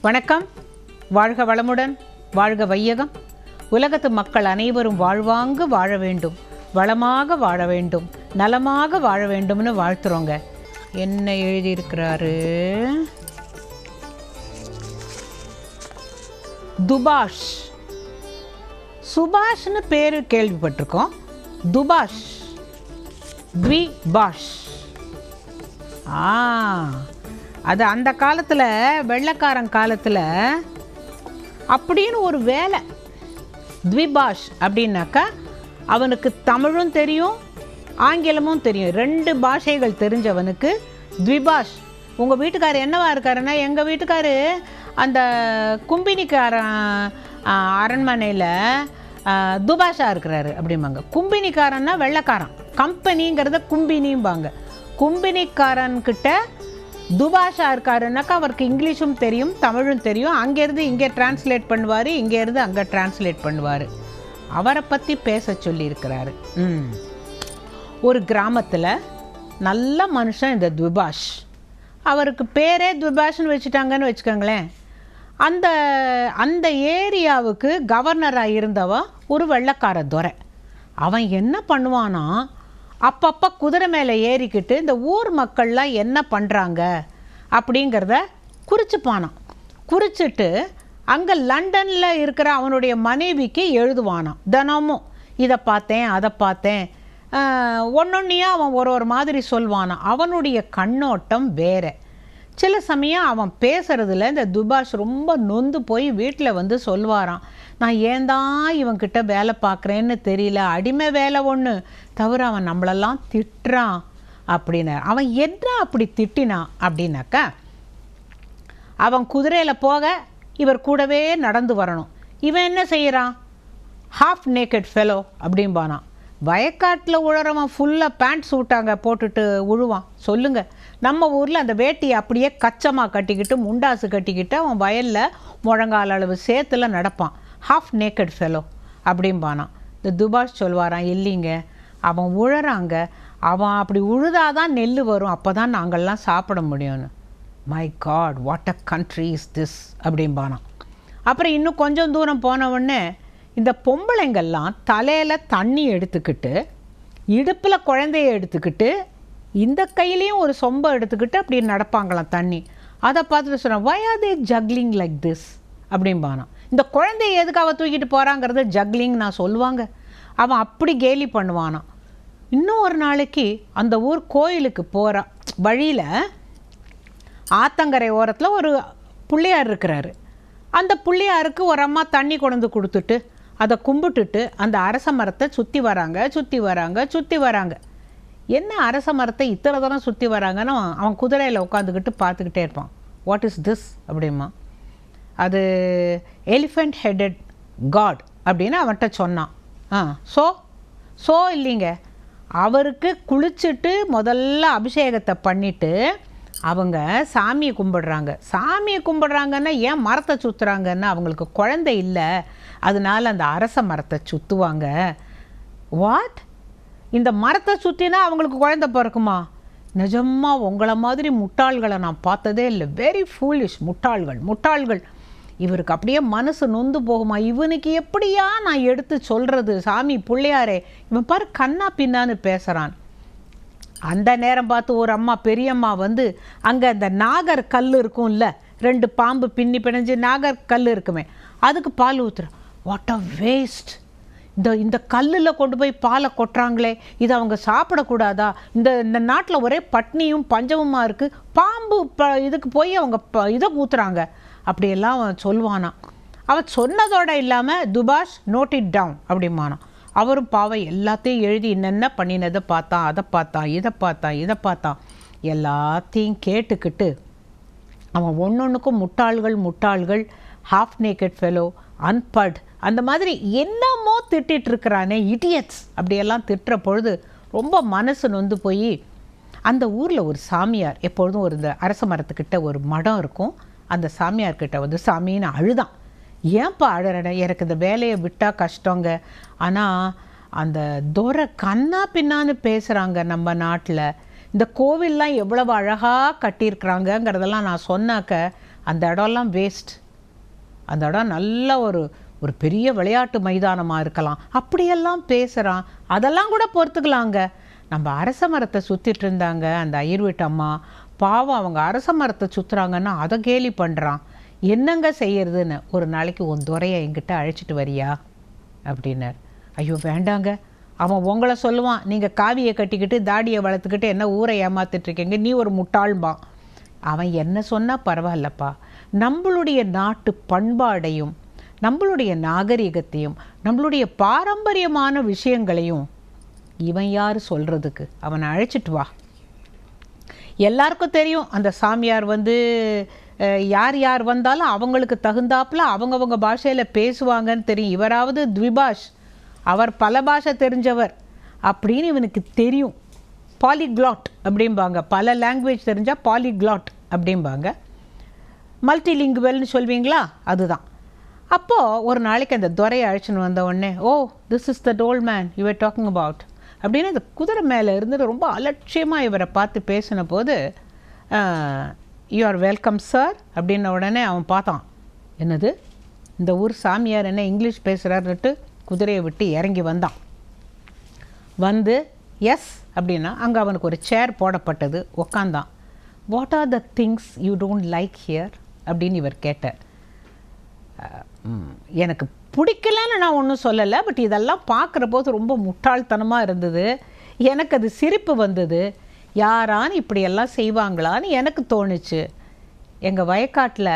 வணக்கம். வாழ்க வளமுடன் வாழ்க வையகம். உலகத்து மக்கள் அனைவரும் வாழ்வாங்கு வாழ வேண்டும் வளமாக வாழ வேண்டும் நலமாக வாழ வேண்டும்னு வாழ்த்துறோங்க. என்ன எழுதியிருக்கிறாரு? துபாஷ். சுபாஷ்னு பேர் கேள்விப்பட்டிருக்கோம். துபாஷ். த்வி பாஷ் ஆ. அது அந்த காலத்தில் வெள்ளைக்காரன் காலத்தில் அப்படின்னு ஒரு வேலை. த்விபாஷ் அப்படின்னாக்கா அவனுக்கு தமிழும் தெரியும் ஆங்கிலமும் தெரியும். ரெண்டு பாஷைகள் தெரிஞ்சவனுக்கு த்விபாஷ். உங்கள் வீட்டுக்கார் என்னவா இருக்காருன்னா எங்கள் வீட்டுக்காரு அந்த கும்பினிக்காரன் அரண்மனையில் துபாஷா இருக்கிறாரு அப்படிம்பாங்க. கும்பினிக்காரன்னா வெள்ளைக்காரன். கம்பெனிங்கிறத கும்பினிம்பாங்க. கும்பினிக்காரன்கிட்ட துபாஷா இருக்காருனாக்கா அவருக்கு இங்கிலீஷும் தெரியும் தமிழும் தெரியும். அங்கேருந்து இங்கே டிரான்ஸ்லேட் பண்ணுவார் இங்கேருந்து அங்கே டிரான்ஸ்லேட் பண்ணுவார். அவரை பற்றி பேச சொல்லியிருக்கிறாரு. ம். ஒரு கிராமத்தில் நல்ல மனுஷன் இந்த துபாஷ். அவருக்கு பேரே துபாஷ்னு வச்சுட்டாங்கன்னு வச்சுக்கோங்களேன். அந்த அந்த ஏரியாவுக்கு கவர்னராக இருந்தவன் ஒரு வெள்ளக்கார துறை அவன் என்ன பண்ணுவானா அப்பப்போ குதிரை மேலே ஏறிக்கிட்டு இந்த ஊர் மக்கள்லாம் என்ன பண்ணுறாங்க அப்படிங்கிறத குறிச்சுப்பானான் குறிச்சிட்டு அங்கே லண்டனில் இருக்கிற அவனுடைய மனைவிக்கு எழுதுவானான். தினமும் இதை பார்த்தேன் அதை பார்த்தேன். ஒன்னொன்னையும் அவன் ஒரு ஒரு மாதிரி சொல்வானான். அவனுடைய கண்ணோட்டம் வேற. சில சமயம் அவன் பேசுகிறதுல இந்த துபாஷ் ரொம்ப நொந்து போய் வீட்டில் வந்து சொல்வாரான் நான் ஏன் தான் இவன்கிட்ட வேலை பார்க்குறேன்னு தெரியல? அடிமை வேலை ஒன்று தவிர அவன் நம்மளெல்லாம் திட்டுறான் அப்படின்னு. அவன் என்ன அப்படி திட்டினான் அப்படின்னாக்கா அவன் குதிரையில் போக இவர் கூடவே நடந்து வரணும். இவன் என்ன செய்கிறான் ஹாஃப் நேக்கட் ஃபெலோ அப்படிம்பானான். வயக்காட்டில் உழறவன் ஃபுல்லாக பேண்ட் சூட்டாங்க போட்டுட்டு உழுவான். சொல்லுங்கள் நம்ம ஊரில் அந்த வேட்டியை அப்படியே கச்சமாக கட்டிக்கிட்டு முண்டாசு கட்டிக்கிட்டு அவன் வயலில் முழங்கால் அளவு சேத்துல நடப்பான். ஹாஃப் நேக்கட் ஃபெலோ அப்படிம்பானான் இந்த துபாஷ் சொல்வாரான் இல்லைங்க அவன் உழறாங்க அவன் அப்படி உழுதாதான் நெல் வரும் அப்போ தான் நாங்கள்லாம் சாப்பிட முடியும்னு. My god what a country is this அப்படிம்பானான் அப்புறம் இன்னும் கொஞ்சம் தூரம் போன உடனே இந்த பொம்பளைங்கள்லாம் தலையில் தண்ணி எடுத்துக்கிட்டு இடுப்பில் குழந்தைய எடுத்துக்கிட்டு இந்த கையிலையும் ஒரு சொம்பை எடுத்துக்கிட்டு அப்படி நடப்பாங்களாம் தண்ணி. அதை பார்த்துட்டு சொன்னேன் why are they juggling like this அப்படிம்பானான் இந்த குழந்தைய எதுக்கு அவள் தூக்கிட்டு போகிறாங்கிறத ஜக்லிங் நான் சொல்லுவாங்க. அவன் அப்படி கேலி பண்ணுவானான் இன்னும் ஒரு நாளைக்கு அந்த ஊர் கோயிலுக்கு போகிறான் வழியில் ஆத்தங்கரை ஓரத்தில் ஒரு பிள்ளையார் இருக்கிறாரு. அந்த பிள்ளையாருக்கு ஒரு அம்மா தண்ணி கொண்டு கொடுத்துட்டு அதை கும்பிட்டுட்டு அந்த அரச மரத்தை சுற்றி வராங்க சுற்றி வராங்க சுற்றி வராங்க. என்ன அரச மரத்தை இத்தனை தரம் சுற்றி வராங்கன்னு அவன் அவன் குதிரையில் உட்காந்துக்கிட்டு பார்த்துக்கிட்டே இருப்பான். வாட் இஸ் திஸ் அப்படிமா அது எலிஃபெண்ட் ஹெட்டட் காட் அப்படின்னு அவன்கிட்ட சொன்னான். ஆ ஸோ ஸோ இல்லைங்க. அவருக்கு குளிச்சுட்டு முதல்ல அபிஷேகத்தை பண்ணிவிட்டு அவங்க சாமியை கும்பிடுறாங்க. சாமியை கும்பிடுறாங்கன்னா ஏன் மரத்தை சுற்றுறாங்கன்னா அவங்களுக்கு குழந்தை இல்லை. அதனால அந்த அரச மரத்தை சுற்றுவாங்க வாட் இந்த மரத்தை சுற்றினா அவங்களுக்கு குழந்தை பிறக்குமா? நிஜமா உங்களை மாதிரி முட்டாள்களை நான் பார்த்ததே இல்லை. வெரி ஃபூலிஷ் முட்டாள்கள் முட்டாள்கள். இவருக்கு அப்படியே மனசு நொந்து போகுமா? இவனுக்கு எப்படியா நான் எடுத்து சொல்கிறது சாமி பிள்ளையாரே இவன் பாரு கண்ணா பின்னான்னு பேசுகிறான் அந்த நேரம் பார்த்து ஒரு அம்மா பெரியம்மா வந்து அங்கே அந்த நாகர் கல் இருக்கும்ல ரெண்டு பாம்பு பின்னி பிணைஞ்சு நாகர் கல் இருக்குமே அதுக்கு பால் ஊற்றுற வாட் அ வேஸ்ட் இந்த இந்த கல்லில் கொண்டு போய் பாலை கொட்டுறாங்களே இது அவங்க சாப்பிடக்கூடாதா? இந்த இந்த நாட்டில் ஒரே பட்னியும் பஞ்சமுமா இருக்குது பாம்பு ப இதுக்கு போய் அவங்க ப இதை ஊற்றுறாங்க அப்படியெல்லாம் அவன் சொல்வானான் அவன் சொன்னதோட இல்லாமல் துபாஷ் நோட் இட் டவுன் அப்படிமானான் அவரும் பாவை எல்லாத்தையும் எழுதி என்னென்ன பண்ணினதை பார்த்தான் அதை பார்த்தான் இதை பார்த்தான் இதை பார்த்தான் எல்லாத்தையும் கேட்டுக்கிட்டு அவன் ஒன்றொன்றுக்கும் முட்டாள்கள் முட்டாள்கள் ஹாஃப் நேக்கட் ஃபெலோ அன்பட் அந்த மாதிரி என்னமோ திட்டிட்டு இடியட்ஸ் அப்படியெல்லாம் திட்டுற பொழுது ரொம்ப மனசு நொந்து போய் அந்த ஊரில் ஒரு சாமியார் எப்பொழுதும் ஒரு இந்த அரச மரத்துக்கிட்ட ஒரு மடம் இருக்கும். அந்த சாமியார்கிட்ட வந்து சாமின்னு அழுதான். ஏன்ப்பா அழறட? எனக்கு இந்த வேலையை விட்டால் கஷ்டங்க. ஆனால் அந்த துரை கண்ணா பின்னான்னு பேசுகிறாங்க நம்ம நாட்டில். இந்த கோவில்லாம் எவ்வளவு அழகாக கட்டியிருக்கிறாங்கங்கிறதெல்லாம் நான் சொன்னாக்க அந்த இடம்லாம் வேஸ்ட் அந்த இடம் நல்ல ஒரு ஒரு பெரிய விளையாட்டு மைதானமாக இருக்கலாம். அப்படியெல்லாம் பேசுகிறான் அதெல்லாம் கூட பொறுத்துக்கலாங்க. நம்ம அரச மரத்தை சுற்றிட்டு இருந்தாங்க அந்த ஐயர் அம்மா. பாவம் அவங்க அரச மரத்தை சுற்றுறாங்கன்னா அதை கேலி பண்ணுறான் என்னங்க செய்யறதுன்னு ஒரு நாளைக்கு உன் துறையை என்கிட்ட அழைச்சிட்டு வரியா? அப்படின்னார். ஐயோ வேண்டாங்க. அவன் உங்களை சொல்லுவான் நீங்கள் காவியை கட்டிக்கிட்டு தாடியை வளர்த்துக்கிட்டு என்ன ஊரை ஏமாத்திட்ருக்கீங்க நீ ஒரு முட்டாள்பான் அவன் என்ன சொன்னால் பரவாயில்லப்பா. நம்மளுடைய நாட்டு பண்பாடையும் நம்மளுடைய நாகரிகத்தையும் நம்மளுடைய பாரம்பரியமான விஷயங்களையும் இவன் யார் சொல்கிறதுக்கு அவனை அழைச்சிட்டு வா. எல்லாருக்கும் தெரியும். அந்த சாமியார் வந்து யார் யார் வந்தாலும் அவங்களுக்கு தகுந்தாப்புல அவங்கவங்க பாஷையில் பேசுவாங்கன்னு தெரியும். இவராவது த்விபாஷ். அவர் பல பாஷை தெரிஞ்சவர் அப்படின்னு இவனுக்கு தெரியும். பாலிக்ளாட் அப்படிம்பாங்க. பல லாங்குவேஜ் தெரிஞ்சால் பாலிக்ளாட் அப்படிம்பாங்க. மல்டிலிங்குவல்னு சொல்வீங்களா? அதுதான். அப்போது ஒரு நாளைக்கு அந்த துறையை அழைச்சின்னு வந்த உடனே ஓ this is the tall man you're talking about அப்படின்னு அந்த குதிரை மேலே இருந்து ரொம்ப அலட்சியமாக இவரை பார்த்து பேசின போது யூ ஆர் வெல்கம் சார் அப்படின்ன உடனே அவன் பார்த்தான். என்னது? இந்த ஊர் சாமியார் என்ன இங்கிலீஷ் பேசுகிறாருன்னுட்டு குதிரையை விட்டு இறங்கி வந்தான். வந்து எஸ் அப்படின்னா அங்கே அவனுக்கு ஒரு சேர் போடப்பட்டது உக்காந்தான். What are the things you don't like here அப்படின்னு இவர் கேட்டார். எனக்கு பிடிக்கலன்னு நான் ஒன்றும் சொல்லலை பட் இதெல்லாம் பார்க்குற போது ரொம்ப முட்டாள்தனமாக இருந்தது. எனக்கு அது சிரிப்பு வந்தது. யாரான்னு இப்படியெல்லாம் செய்வாங்களான்னு எனக்கு தோணுச்சு. எங்கள் வயக்காட்டில்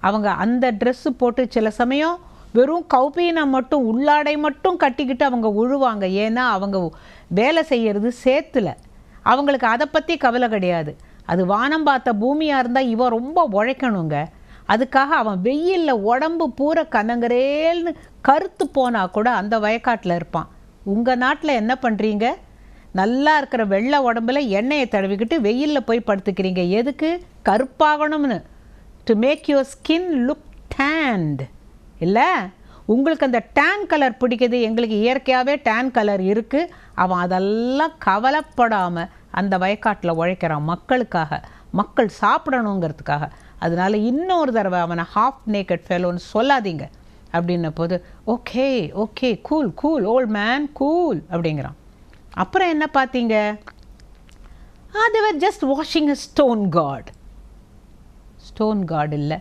அவங்க அந்த ட்ரெஸ்ஸு போட்டு சில சமயம் வெறும் கௌபீனை மட்டும் உள்ளாடை மட்டும் கட்டிக்கிட்டு அவங்க உழுவாங்க. ஏன்னா அவங்க வேலை செய்கிறது சேத்துல. அவங்களுக்கு அதை பற்றி கவலை கிடையாது. அது வானம் பார்த்த பூமியாக இருந்தால் இவன் ரொம்ப உழைக்கணுங்க. அதுக்காக அவன் வெயிலில் உடம்பு பூரா கனங்கரேல்னு கருத்து போனால் கூட அந்த வயக்காட்டில் இருப்பான். உங்கள் நாட்டில் என்ன பண்ணுறீங்க நல்லா இருக்கிற வெள்ளை உடம்புல எண்ணெயை தடவிக்கிட்டு வெயிலில் போய் படுத்துக்கிறீங்க. எதுக்கு? கருப்பாகணும்னு. To make your skin look tanned இல்லை? உங்களுக்கு அந்த டேன் கலர் பிடிக்குது. எங்களுக்கு இயற்கையாகவே டேன் கலர் இருக்குது அவன் அதெல்லாம் கவலைப்படாமல் அந்த வயக்காட்டில் உழைக்கிறான் மக்களுக்காக. மக்கள் சாப்பிடணுங்கிறதுக்காக. அதனால இன்னொரு தடவை அவனை ஹாஃப் நேக்கட் ஃபெலோன்னு சொல்லாதீங்க. அப்படின்ன போது okay okay cool cool old man cool அப்படிங்கிறான். அப்புறம் என்ன பார்த்தீங்க? They were just washing a stone god stone god இல்லை.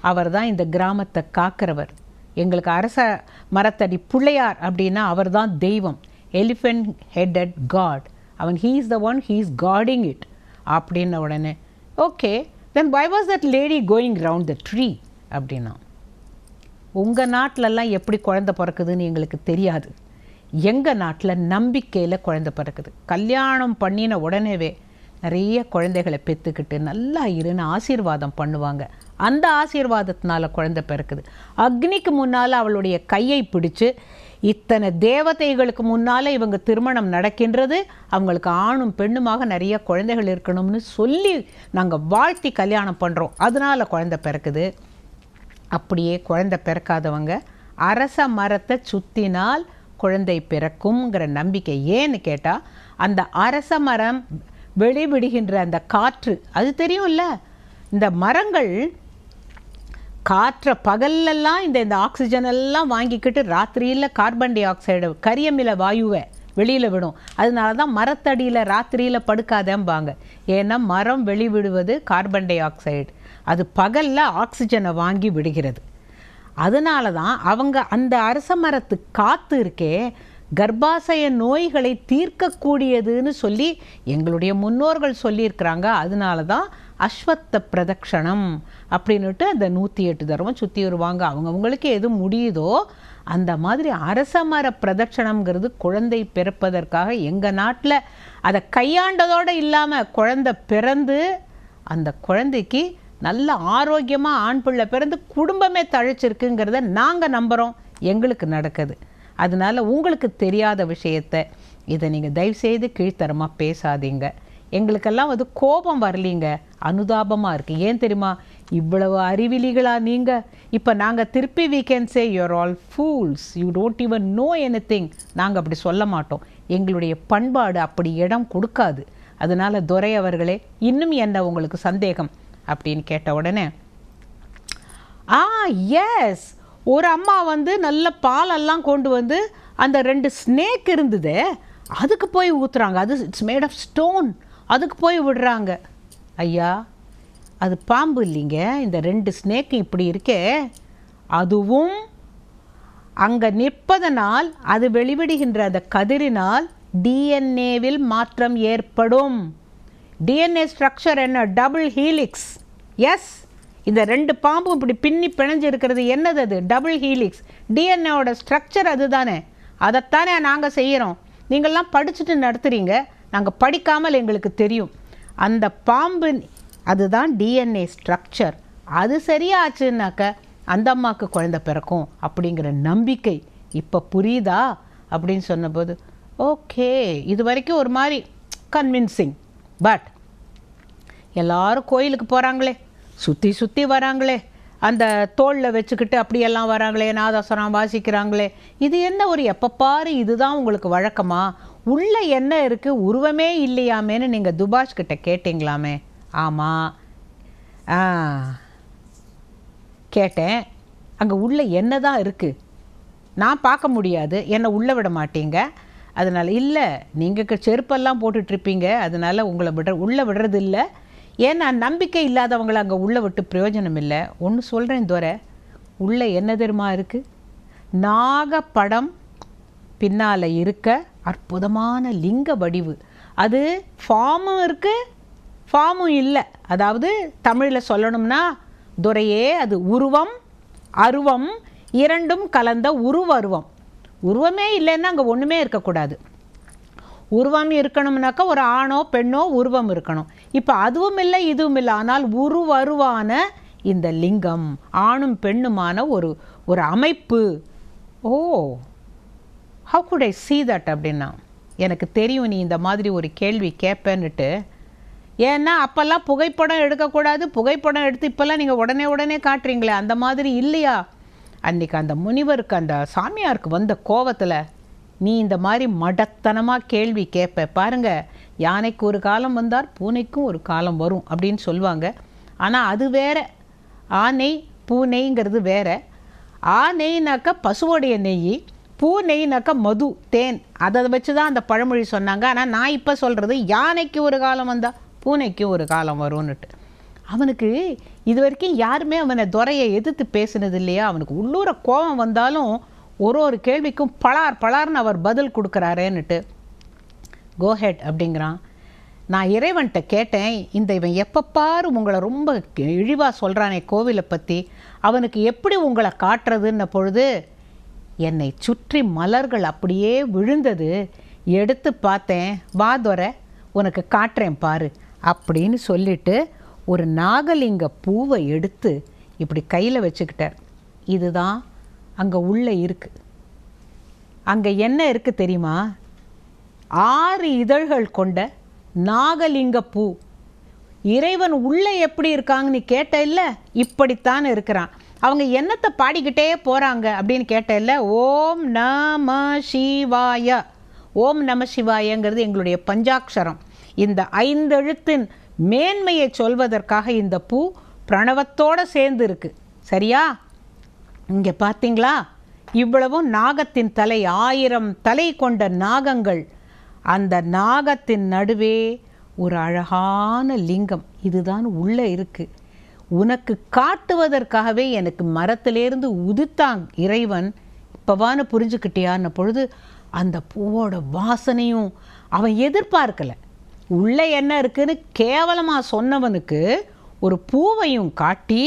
அவர் தான் இந்த கிராமத்தை காக்கிறவர். எங்களுக்கு அரச மரத்தடி பிள்ளையார் அப்படின்னா அவர் தான் தெய்வம். எலிஃபென்ட் ஹெட்டட் காட் அவன் he is the one he is guarding it அப்படின்ன உடனே okay then why was that lady going round the tree அப்படின்னா உங்கள் நாட்டிலலாம் எப்படி குழந்தை பிறக்குதுன்னு எங்களுக்கு தெரியாது. எங்கள் நாட்டில் நம்பிக்கையில் குழந்தை பிறக்குது. கல்யாணம் பண்ணின உடனேவே நிறைய குழந்தைகளை பெற்றுக்கிட்டு நல்லா இருன்னு ஆசீர்வாதம் பண்ணுவாங்க. அந்த ஆசீர்வாதத்தினால குழந்தை பிறக்குது. அக்னிக்கு முன்னால் அவளுடைய கையை பிடிச்சு இத்தனை தேவதைகளுக்கு முன்னால் இவங்க திருமணம் நடக்கின்றது. அவங்களுக்கு ஆணும் பெண்ணுமாக நிறைய குழந்தைகள் இருக்கணும்னு சொல்லி நாங்கள் வாழ்த்தி கல்யாணம் பண்ணுறோம் அதனால குழந்தை பிறக்குது. அப்படியே குழந்த பிறக்காதவங்க அரச மரத்தை சுற்றினால் குழந்தை பிறக்குங்கிற நம்பிக்கை ஏன்னு கேட்டால் அந்த அரச மரம் வெளிவிடுகின்ற அந்த காற்று அது தெரியும்ல? இந்த மரங்கள் காற்றை பகல்லெல்லாம் இந்த இந்த ஆக்சிஜன் எல்லாம் வாங்கிக்கிட்டு ராத்திரியில் கார்பன் டை ஆக்சைடு கரியமில வாயுவை வெளியில் விடும். அதனால தான் மரத்தடியில் ராத்திரியில் படுக்காதம்பாங்க. ஏன்னா மரம் வெளிவிடுவது கார்பன் டை ஆக்சைடு அது பகலில் ஆக்சிஜனை வாங்கி விடுகிறது. அதனால தான் அவங்க அந்த அரச மரத்து காற்று இருக்கே கர்ப்பாசய நோய்களை தீர்க்கக்கூடியதுன்னு சொல்லி எங்களுடைய முன்னோர்கள் சொல்லியிருக்கிறாங்க. அதனால தான் அஸ்வத்த பிரதக்ஷணம் அப்படின்னுட்டு அந்த நூற்றி எட்டு தடவை சுற்றி வருவாங்க. அவங்கவுங்களுக்கு எது முடியுதோ அந்த மாதிரி அரச மர பிரதட்சணம்ங்கிறது குழந்தை பிறப்பதற்காக எங்கள் நாட்டில் அதை கையாண்டதோடு இல்லாமல் குழந்தை பிறந்து அந்த குழந்தைக்கு நல்ல ஆரோக்கியமாக ஆண் பிள்ளை பிறந்து குடும்பமே தழைச்சிருக்குங்கிறத நாங்கள் நம்புகிறோம் எங்களுக்கு நடக்குது. அதனால உங்களுக்கு தெரியாத விஷயத்த இதை நீங்கள் தயவுசெய்து கீழ்த்தரமாக பேசாதீங்க. எங்களுக்கெல்லாம் வந்து கோபம் வரலீங்க. அனுதாபமாக இருக்குது ஏன் தெரியுமா? இவ்வளவு அறிவிலிகளா நீங்கள் இப்போ நாங்கள் திருப்பி weekend say say all fools you don't even know anything நாங்கள் அப்படி சொல்ல மாட்டோம். எங்களுடைய பண்பாடு அப்படி இடம் கொடுக்காது. அதனால துரை அவர்களே இன்னும் என்ன உங்களுக்கு சந்தேகம்? அப்படின்னு கேட்ட உடனே ஆ எஸ் ஒரு அம்மா வந்து நல்ல பாலெல்லாம் கொண்டு வந்து அந்த ரெண்டு ஸ்னேக் இருந்தது. அதுக்கு போய் ஊற்றுறாங்க அது இட்ஸ் மேட் ஆஃப் ஸ்டோன் அதுக்கு போய் விடுறாங்க. ஐயா அது பாம்பு இல்லைங்க. இந்த ரெண்டு ஸ்னேக்கு இப்படி இருக்கே. அதுவும் அங்கே நிற்பதனால் அது வெளிவிடுகின்ற அந்த கதிரினால் டிஎன்ஏவில் மாற்றம் ஏற்படும். டிஎன்ஏ ஸ்ட்ரக்சர் என்ன? டபுள் ஹீலிக்ஸ் எஸ் இந்த ரெண்டு பாம்பும் இப்படி பின்னி பிணைஞ்சு இருக்கிறது என்னது அது? டபுள் ஹீலிக்ஸ் டிஎன்ஏவோட ஸ்ட்ரக்சர் அதுதானே. அதைத்தானே நாங்கள் செய்கிறோம் நீங்கள்லாம் படிச்சுட்டு நடத்துகிறீங்க நாங்கள் படிக்காமல் எங்களுக்கு தெரியும். அந்த பாம்பு அதுதான் டிஎன்ஏ ஸ்ட்ரக்சர் அது சரியாச்சுனாக்க அந்த அம்மாவுக்கு குழந்த பிறக்கும் அப்படிங்கிற நம்பிக்கை இப்போ புரியுதா? அப்படின்னு சொன்னபோது ஓகே இது வரைக்கும் ஒரு மாதிரி கன்வின்சிங் பட் எல்லாரும் கோயிலுக்கு போகிறாங்களே சுற்றி சுற்றி வராங்களே அந்த தோளில் வச்சுக்கிட்டு அப்படியெல்லாம் வராங்களே நாதஸ்வரம் வாசிக்கிறாங்களே இது என்ன ஒரு எப்போ பாரு இதுதான் உங்களுக்கு வழக்கமா? உள்ளே என்ன இருக்குது உருவமே இல்லையாமேன்னு நீங்கள் துபாஷ் கிட்ட கேட்டிங்களாமே? ஆமாம் ஆ. கேட்டேன். அங்கே உள்ளே என்ன தான் இருக்குது நான் பார்க்க முடியாது. என்னை உள்ளே விட மாட்டீங்க. அதனால் இல்லை நீங்கள் செருப்பெல்லாம் போட்டுட்ருப்பீங்க. அதனால் உங்களை விட உள்ளே விடுறது இல்லை ஏன்னா நம்பிக்கை இல்லாதவங்களை அங்கே உள்ளே விட்டு பிரயோஜனம் இல்லை. ஒன்று சொல்கிறேன் துறை உள்ளே என்ன தெரியுமா இருக்குது நாகப்படம் பின்னால் இருக்க அற்புதமான லிங்க வடிவு. அது ஃபார்மும் இருக்குது ஃபார்மும் இல்லை. அதாவது தமிழில் சொல்லணும்னா துறையே அது உருவம் அருவம் இரண்டும் கலந்த உருவருவம். உருவமே இல்லைன்னா அங்கே ஒன்றுமே இருக்கக்கூடாது. உருவம் இருக்கணும்னாக்கா ஒரு ஆணோ பெண்ணோ உருவம் இருக்கணும். இப்போ அதுவும் இல்லை இதுவும் இல்லை. ஆனால் உருவருவான இந்த லிங்கம் ஆணும் பெண்ணுமான ஒரு ஒரு அமைப்பு. ஓ how good I see that அப்படின்னா? எனக்கு தெரியும் நீ இந்த மாதிரி ஒரு கேள்வி கேட்பேன்னுட்டு ஏன்னா அப்போல்லாம் புகைப்படம் எடுக்கக்கூடாது. புகைப்படம் எடுத்து இப்போல்லாம் நீங்கள் உடனே உடனே காட்டுறீங்களே அந்த மாதிரி இல்லையா? அன்னைக்கு அந்த முனிவருக்கு அந்த சாமியாருக்கு வந்த கோவத்தில் நீ இந்த மாதிரி மடத்தனமாக கேள்வி கேட்ப பாருங்க யானைக்கு ஒரு காலம் வந்தார் பூனைக்கும் ஒரு காலம் வரும் அப்படின்னு சொல்லுவாங்க. ஆனால் அது வேற. ஆனை பூனைங்கிறது வேற. ஆனைனாக்கா பசுவோடைய நெய் பூ நெய்னாக்கா மது தேன். அதை வச்சு தான் அந்த பழமொழி சொன்னாங்க. ஆனால் நான் இப்போ சொல்கிறது யானைக்கு ஒரு காலம் வந்தால் பூனைக்கு ஒரு காலம் வரும்னுட்டு. அவனுக்கு இது வரைக்கும் யாருமே அவனை துறையை எதிர்த்து பேசினது இல்லையா? அவனுக்கு உள்ளூர கோபம் வந்தாலும் ஒரு ஒரு கேள்விக்கும் பலார் பலார்னு அவர் பதில் கொடுக்குறாரேன்னுட்டு. கோஹெட் அப்படிங்கிறான். நான் இறைவன்கிட்ட கேட்டேன். இந்த இவன் எப்போ உங்களை ரொம்ப இழிவாக சொல்கிறானே கோவிலை பற்றி அவனுக்கு எப்படி உங்களை காட்டுறதுன்ன பொழுது என்னை சுற்றி மலர்கள் அப்படியே விழுந்தது. எடுத்து பார்த்தேன் வாதொரை உனக்கு காட்டுறேன் பாரு அப்படின்னு சொல்லிட்டு ஒரு நாகலிங்க பூவை எடுத்து இப்படி கையில் வச்சுக்கிட்டார். இதுதான் அங்கே உள்ளே இருக்குது அங்கே என்ன இருக்குது தெரியுமா? ஆறு இதழ்கள் கொண்ட நாகலிங்க பூ. இறைவன் உள்ளே எப்படி இருக்காங்கன்னு கேட்ட இல்லை? இப்படித்தான் இருக்கிறான். அவங்க என்னத்தை பாடிக்கிட்டே போகிறாங்க அப்படின்னு கேட்ட ஓம் நம சிவாய. ஓம் நம சிவாயங்கிறது எங்களுடைய பஞ்சாட்சரம். இந்த ஐந்தெழுத்தின் மேன்மையை சொல்வதற்காக இந்த பூ பிரணவத்தோடு சேர்ந்து இருக்கு. சரியா? இங்கே பார்த்தீங்களா இவ்வளவும் நாகத்தின் தலை ஆயிரம் தலை கொண்ட நாகங்கள். அந்த நாகத்தின் நடுவே ஒரு அழகான லிங்கம். இதுதான் உள்ளே இருக்குது உனக்கு காட்டுவதற்காகவே எனக்கு மரத்திலேருந்து உதித்தான் இறைவன். இப்போவான்னு புரிஞ்சுக்கிட்டியான்ன பொழுது அந்த பூவோட வாசனையும் அவன் எதிர்பார்க்கலை. உள்ளே என்ன இருக்குன்னு கேவலமாக சொன்னவனுக்கு ஒரு பூவையும் காட்டி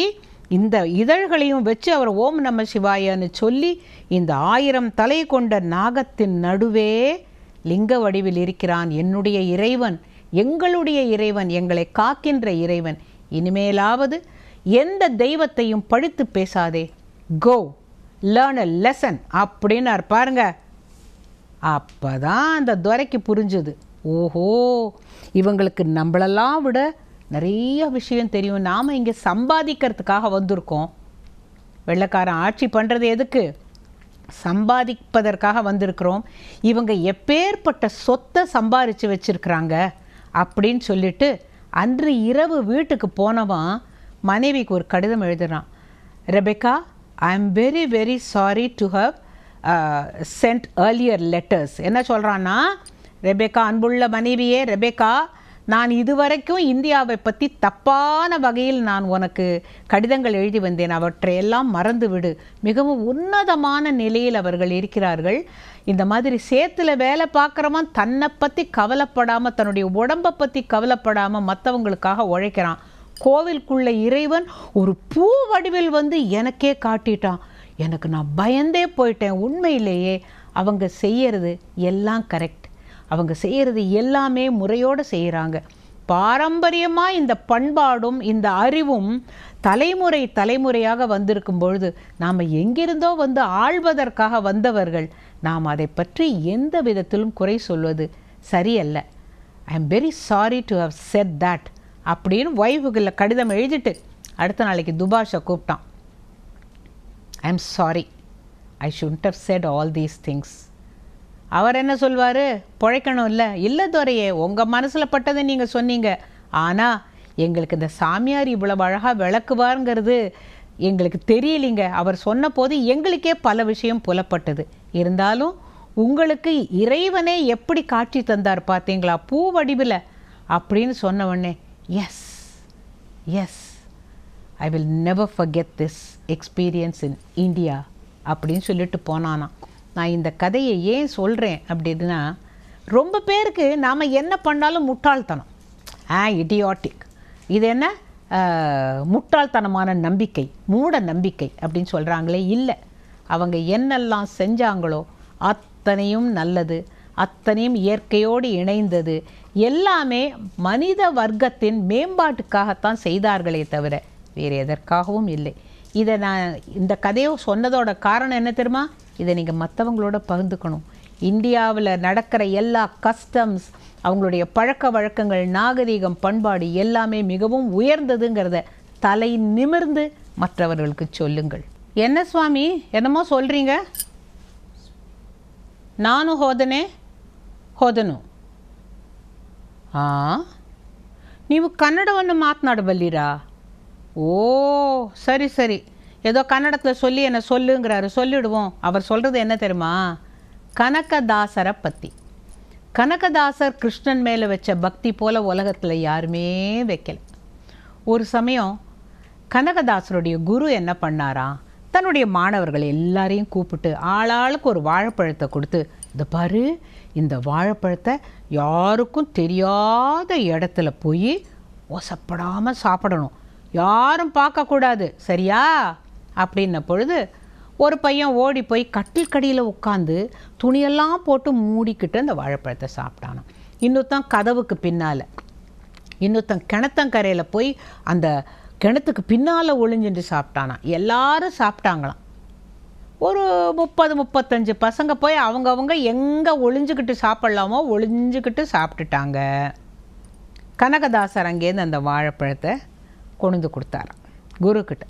இந்த இதழ்களையும் வச்சு அவர் ஓம் நம சிவாயன்னு சொல்லி இந்த ஆயிரம் தலை கொண்ட நாகத்தின் நடுவே லிங்க வடிவில் இருக்கிறான் என்னுடைய இறைவன். எங்களுடைய இறைவன் எங்களை காக்கின்ற இறைவன். இனிமேலாவது எந்த தெய்வத்தையும் பழித்து பேசாதே. கோ லேர்ன் அ லெசன் அப்படின்னார் பாருங்க. அப்பதான் அந்த துரைக்கு புரிஞ்சுது. ஓஹோ இவங்களுக்கு நம்மளெல்லாம் விட நிறைய விஷயம் தெரியும். நாம் இங்கே சம்பாதிக்கிறதுக்காக வந்திருக்கோம். வெள்ளைக்காரன் ஆட்சி பண்ணுறது எதுக்கு? சம்பாதிப்பதற்காக வந்திருக்கிறோம். இவங்க எப்பேற்பட்ட சொத்தை சம்பாரித்து வச்சிருக்கிறாங்க அப்படின்னு சொல்லிட்டு அன்று இரவு வீட்டுக்கு போனவன் மனைவிக்கு ஒரு கடிதம் எழுதுறான். Rebecca I am very very sorry to have sent earlier letters என்ன சொல்கிறான்னா ரெபேக்கா அன்புள்ள மனைவியே ரெபேக்கா நான் இதுவரைக்கும் இந்தியாவை பற்றி தப்பான வகையில் நான் உனக்கு கடிதங்கள் எழுதி வந்தேன். அவற்றையெல்லாம் மறந்து விடு மிகவும் உன்னதமான நிலையில் அவர்கள் இருக்கிறார்கள். இந்த மாதிரி சேத்துல வேலை பார்க்குறவன் தன்னை பற்றி கவலைப்படாமல் தன்னுடைய உடம்பை பற்றி கவலைப்படாமல் மற்றவங்களுக்காக உழைக்கிறான். கோவிலுக்குள்ள இறைவன் ஒரு பூ வடிவில் வந்து எனக்கே காட்டிட்டான். எனக்கு நான் பயந்தே போயிட்டேன். உண்மையிலேயே அவங்க செய்யறது எல்லாம் கரெக்ட் அவங்க செய்கிறது எல்லாமே முறையோடு செய்கிறாங்க பாரம்பரியமாக இந்த பண்பாடும் இந்த அறிவும் தலைமுறை தலைமுறையாக வந்திருக்கும் பொழுது நாம் எங்கிருந்தோ வந்து ஆள்வதற்காக வந்தவர்கள் நாம் அதை பற்றி எந்த விதத்திலும் குறை சொல்வது சரியல்ல. I am very sorry to have said that அப்படின்னு ஒய்ஃபுக்குள்ள கடிதம் எழுதிட்டு அடுத்த நாளைக்கு துபாஷை கூப்பிட்டான். I am sorry I shouldn't have said all these things அவர் என்ன சொல்வார்? பிழைக்கணும் இல்லை இல்லை துறையே உங்கள் மனசில் பட்டதை நீங்கள் சொன்னீங்க. ஆனால் எங்களுக்கு இந்த சாமியார் இவ்வளவு அழகாக விளக்குவாருங்கிறது எங்களுக்கு தெரியலிங்க. அவர் சொன்ன போது எங்களுக்கே பல விஷயம் புலப்பட்டது. இருந்தாலும் உங்களுக்கு இறைவனே எப்படி காட்சி தந்தார் பார்த்தீங்களா? பூ வடிவில் அப்படின்னு சொன்ன உடனே yes yes I will never forget this experience in India அப்படின்னு சொல்லிட்டு போனானா நான் இந்த கதையை ஏன் சொல்கிறேன் அப்படின்னா ரொம்ப பேருக்கு நாம் என்ன பண்ணாலும் முட்டாள்தனம். ஆ இடியாட்டிக் இது என்ன? முட்டாள்தனமான நம்பிக்கை மூட நம்பிக்கை அப்படின்னு சொல்கிறாங்களே இல்லை. அவங்க என்னெல்லாம் செஞ்சாங்களோ அத்தனையும் நல்லது அத்தனையும் இயற்கையோடு இணைந்தது எல்லாமே மனித வர்க்கத்தின் மேம்பாட்டுக்காகத்தான் செய்தார்களே தவிர வேறு எதற்காகவும் இல்லை. இதை நான் இந்த கதையை சொன்னதோட காரணம் என்ன தெரியுமா? இதை நீங்கள் மற்றவங்களோட பகிர்ந்துக்கணும். இந்தியாவில் நடக்கிற எல்லா கஸ்டம்ஸ் அவங்களுடைய பழக்க வழக்கங்கள் நாகரீகம் பண்பாடு எல்லாமே மிகவும் உயர்ந்ததுங்கிறத தலை நிமிர்ந்து மற்றவர்களுக்கு சொல்லுங்கள். என்ன சுவாமி? என்னமோ சொல்கிறீங்க நானும் ஹோதனே? ஹோதனும் ನೀವು ಕನ್ನಡವನ್ನು ಮಾತನಾಡಬಲ್ಲಿರಾ ஓ சரி சரி ஏதோ கன்னடத்தில் சொல்லி என்ன சொல்லுங்கிறாரு சொல்லிடுவோம் அவர் சொல்கிறது என்ன தெரியுமா கனகதாசரை பற்றி கனகதாசர் கிருஷ்ணன் மேலே வச்ச பக்தி போல உலகத்தில் யாருமே வைக்கல ஒரு சமயம் கனகதாசருடைய குரு என்ன பண்ணாராம் தன்னுடைய மாணவர்கள் எல்லாரையும் கூப்பிட்டு ஆளாளுக்கு ஒரு வாழைப்பழத்தை கொடுத்து இந்த பாரு இந்த வாழைப்பழத்தை யாருக்கும் தெரியாத இடத்துல போய் ஒசப்படாமல் சாப்பிடணும். யாரும் பார்க்கக்கூடாது சரியா? அப்படின்ன பொழுது ஒரு பையன் ஓடி போய் கட்டில் கடியில் உட்காந்து துணியெல்லாம் போட்டு மூடிக்கிட்டு அந்த வாழைப்பழத்தை சாப்பிட்டானாம். இன்னொருத்தன் கதவுக்கு பின்னால் இன்னொருத்தன் கிணத்தங்கரையில் போய் அந்த கிணத்துக்கு பின்னால் ஒளிஞ்சுட்டு சாப்பிட்டானாம். எல்லாரும் சாப்பிட்டாங்களாம். ஒரு முப்பது முப்பத்தஞ்சு பசங்க போய் அவங்கவுங்க எங்கே ஒளிஞ்சுக்கிட்டு சாப்பிட்லாமோ ஒளிஞ்சுக்கிட்டு சாப்பிட்டுட்டாங்க. கனகதாசர் அங்கேருந்து அந்த வாழைப்பழத்தை கொண்டு கொடுத்தார் குருக்கிட்ட.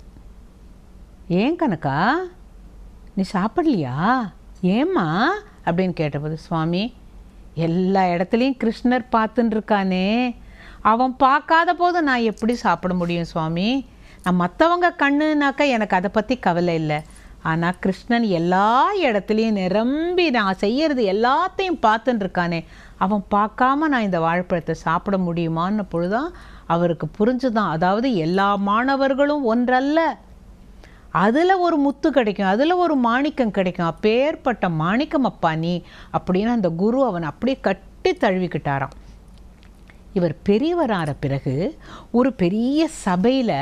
ஏன் கணக்கா நீ சாப்பிடலையா? ஏம்மா? அப்படின்னு கேட்டபோது சுவாமி எல்லா இடத்துலையும் கிருஷ்ணர் பார்த்துட்டுருக்கானே அவன் பார்க்காத போது நான் எப்படி சாப்பிட முடியும் சுவாமி? நான் மற்றவங்க கண்ணுனாக்கா எனக்கு அதை பற்றி கவலை இல்லை. ஆனால் கிருஷ்ணன் எல்லா இடத்துலையும் நிரம்பி நான் செய்கிறது எல்லாத்தையும் பார்த்துன்னு இருக்கானே. அவன் பார்க்காம நான் இந்த வாழைப்பழத்தை சாப்பிட முடியுமான்னு பொழுதுதான் அவருக்கு புரிஞ்சுதான். அதாவது எல்லா மாணவர்களும் ஒன்றல்ல. அதில் ஒரு முத்து கிடைக்கும் அதில் ஒரு மாணிக்கம் கிடைக்கும். அப்பேற்பட்ட மாணிக்கம் அப்பா நீ அப்படின்னு அந்த குரு அவன் அப்படியே கட்டி தழுவிக்கிட்டாராம். இவர் பெரியவரான பிறகு ஒரு பெரிய சபையில்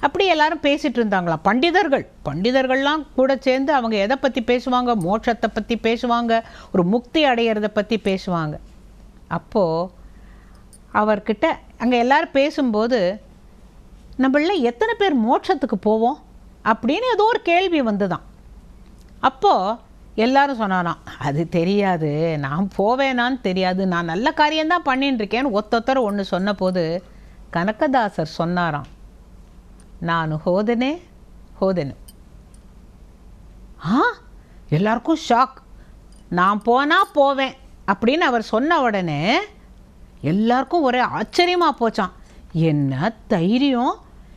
அப்படி எல்லாரும் பேசிகிட்டு இருந்தாங்களாம் பண்டிதர்கள். பண்டிதர்கள்லாம் கூட சேர்ந்து அவங்க எதை பற்றி பேசுவாங்க? மோட்சத்தை பற்றி பேசுவாங்க. ஒரு முக்தி அடையிறத பற்றி பேசுவாங்க. அப்போது அவர்கிட்ட அங்கே எல்லோரும் பேசும்போது நம்மள எத்தனை பேர் மோட்சத்துக்கு போவோம்? அப்படின்னு ஏதோ ஒரு கேள்வி வந்துதான். அப்போது எல்லாரும் சொன்னானாம் அது தெரியாது. நான் போவேனான்னு தெரியாது. நான் நல்ல காரியம்தான் பண்ணின்னு இருக்கேன்னு ஒத்தொத்தர் ஒன்று சொன்ன போது கனகதாசர் சொன்னாராம் நான் ஹோதனே ஹோதனு ஆ எல்லாருக்கும் ஷாக் நான் போனால் போவேன் அப்படின்னு அவர் சொன்ன உடனே எல்லாருக்கும் ஒரே ஆச்சரியமாக போச்சான் என்ன தைரியம்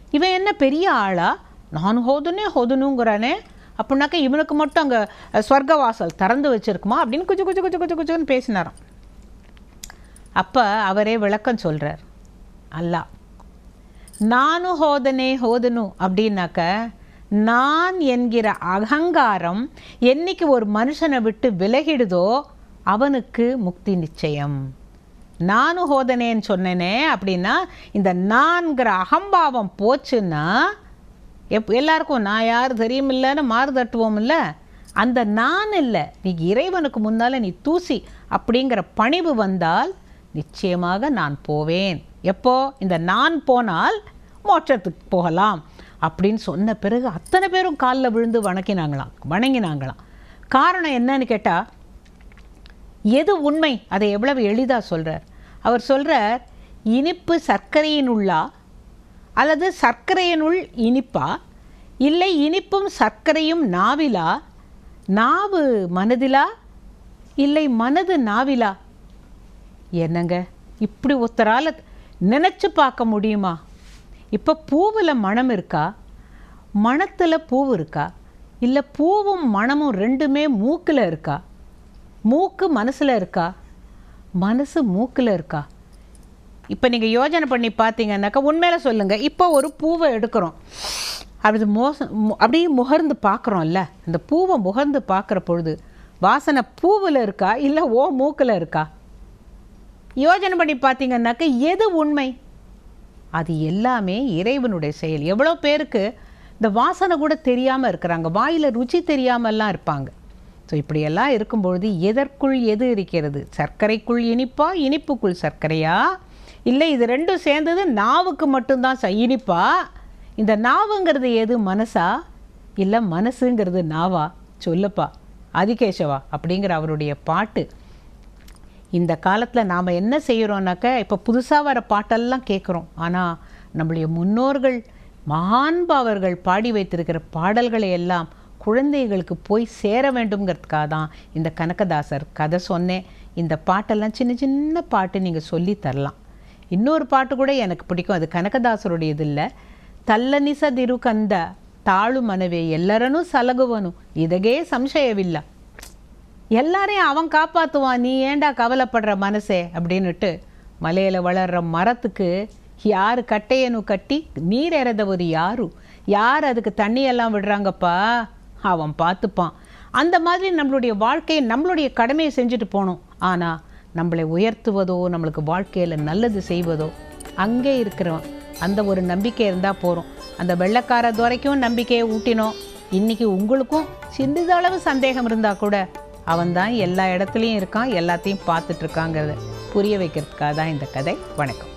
இவன் என்ன பெரிய ஆளா நான் ஹோதுனே ஹோதுனுங்கிறானே அப்படின்னாக்கா இவனுக்கு மட்டும் அங்கே ஸ்வர்க்கவாசல் திறந்து வச்சுருக்குமா அப்படின்னு குச்சு குச்சு குச்சு குச்சு குச்சுன்னு பேசினாராம் அப்போ அவரே விளக்கம் சொல்கிறார் அல்லா நானும் ஹோதனே ஹோதனு அப்படின்னாக்க நான் என்கிற அகங்காரம் என்னைக்கு ஒரு மனுஷனை விட்டு விலகிடுதோ அவனுக்கு முக்தி நிச்சயம். நானும் ஹோதனேன்னு சொன்னேனே அப்படின்னா இந்த நான்கிற அகம்பாவம் போச்சுன்னா எப் எல்லாருக்கும் நான் யார் தெரியுமில்லன்னு மாறு தட்டுவோம்ல அந்த நான் இல்லை. நீ இறைவனுக்கு முன்னால் நீ தூசி அப்படிங்கிற பணிவு வந்தால் நிச்சயமாக நான் போவேன். எப்போ? இந்த நான் போனால் மோட்சத்துக்கு போகலாம். அப்படின்னு சொன்ன பிறகு அத்தனை பேரும் காலில் விழுந்து வணக்கினாங்களாம் வணங்கினாங்களாம். காரணம் என்னன்னு கேட்டால் எது உண்மை? அதை எவ்வளவு எளிதாக சொல்கிறார் அவர் சொல்கிறார் இனிப்பு சர்க்கரையினுள்ளா அல்லது சர்க்கரையினுள் இனிப்பா? இல்லை இனிப்பும் சர்க்கரையும் நாவிலா? நாவு மனதிலா? இல்லை மனது நாவிலா? என்னங்க? இப்படி ஒருத்தரால் நினச்சி பார்க்க முடியுமா? இப்போ பூவில் மனம் இருக்கா? மணத்தில் பூவு இருக்கா? இல்லை பூவும் மனமும் ரெண்டுமே மூக்கில் இருக்கா? மூக்கு மனசில் இருக்கா? மனசு மூக்கில் இருக்கா? இப்போ நீங்கள் யோஜனை பண்ணி பார்த்தீங்கன்னாக்கா உண்மையில சொல்லுங்கள் இப்போ ஒரு பூவை எடுக்கிறோம். அது மோசம் அப்படியே முகர்ந்து பார்க்குறோம்ல. அந்த பூவை முகர்ந்து பார்க்குற பொழுது வாசனை பூவில் இருக்கா? இல்லை ஓ மூக்கில் இருக்கா? யோஜனை பண்ணி பார்த்தீங்கன்னாக்க எது உண்மை? அது எல்லாமே இறைவனுடைய செயல். எவ்வளோ பேருக்கு இந்த வாசனை கூட தெரியாமல் இருக்கிறாங்க. வாயில் ருச்சி தெரியாமல்லாம் இருப்பாங்க. ஸோ இப்படியெல்லாம் இருக்கும்பொழுது எதற்குள் எது இருக்கிறது? சர்க்கரைக்குள் இனிப்பா இனிப்புக்குள் சர்க்கரையா? இல்லை இது ரெண்டும் சேர்ந்தது நாவுக்கு மட்டும்தான் ச இனிப்பா? இந்த நாவுங்கிறது எது மனசா? இல்லை மனசுங்கிறது நாவா? சொல்லுப்பா. அதிகேஷவா அப்படிங்கிற அவருடைய பாட்டு. இந்த காலத்தில் நாம் என்ன செய்கிறோம்னாக்க இப்போ புதுசாக வர பாட்டெல்லாம் கேட்குறோம் ஆனால் நம்முடைய முன்னோர்கள் மகான்பாவர்கள் பாடி வைத்திருக்கிற பாடல்களை எல்லாம் குழந்தைகளுக்கு போய் சேர வேண்டுங்கிறதுக்காக தான் இந்த கனகதாசர் கதை சொன்னேன் இந்த பாட்டெல்லாம் சின்ன சின்ன பாட்டு நீங்கள் சொல்லி தரலாம் இன்னொரு பாட்டு கூட எனக்கு பிடிக்கும் அது கனகதாசருடையது இல்லை ತಲ್ಲನಿಸದಿರು ಕಂದ ತಾಳು ಮನವೇ ಎಲ್ಲರನ್ನೂ ಸಲಗುವನು ಇದಗೇ ಸಂಶಯವಿಲ್ಲ எல்லாரையும் அவன் காப்பாற்றுவான் நீ ஏன்டா கவலைப்படுற மனசே? அப்படின்னுட்டு மலையில் வளர்கிற மரத்துக்கு யார் கட்டையனு கட்டி நீர் எறதவர் யாரு? யார் அதுக்கு தண்ணியெல்லாம் விடுறாங்கப்பா? அவன் பார்த்துப்பான். அந்த மாதிரி நம்மளுடைய வாழ்க்கையை நம்மளுடைய கடமையை செஞ்சுட்டு போகணும். ஆனால் நம்மளை உயர்த்துவதோ நம்மளுக்கு வாழ்க்கையில் நல்லது செய்வதோ அங்கே இருக்கிறவன். அந்த ஒரு நம்பிக்கை இருந்தால் போகிறோம் அந்த வெள்ளைக்கார வரைக்கும் நம்பிக்கையை ஊட்டினோம். இன்றைக்கி உங்களுக்கும் சிறிதளவு சந்தேகம் இருந்தால் கூட அவன் தான் எல்லா இடத்துலையும் இருக்கான் எல்லாத்தையும் பார்த்துட்டு பார்த்துட்ருக்காங்கிறத புரிய வைக்கிறதுக்காக தான் இந்த கதை. வணக்கம்.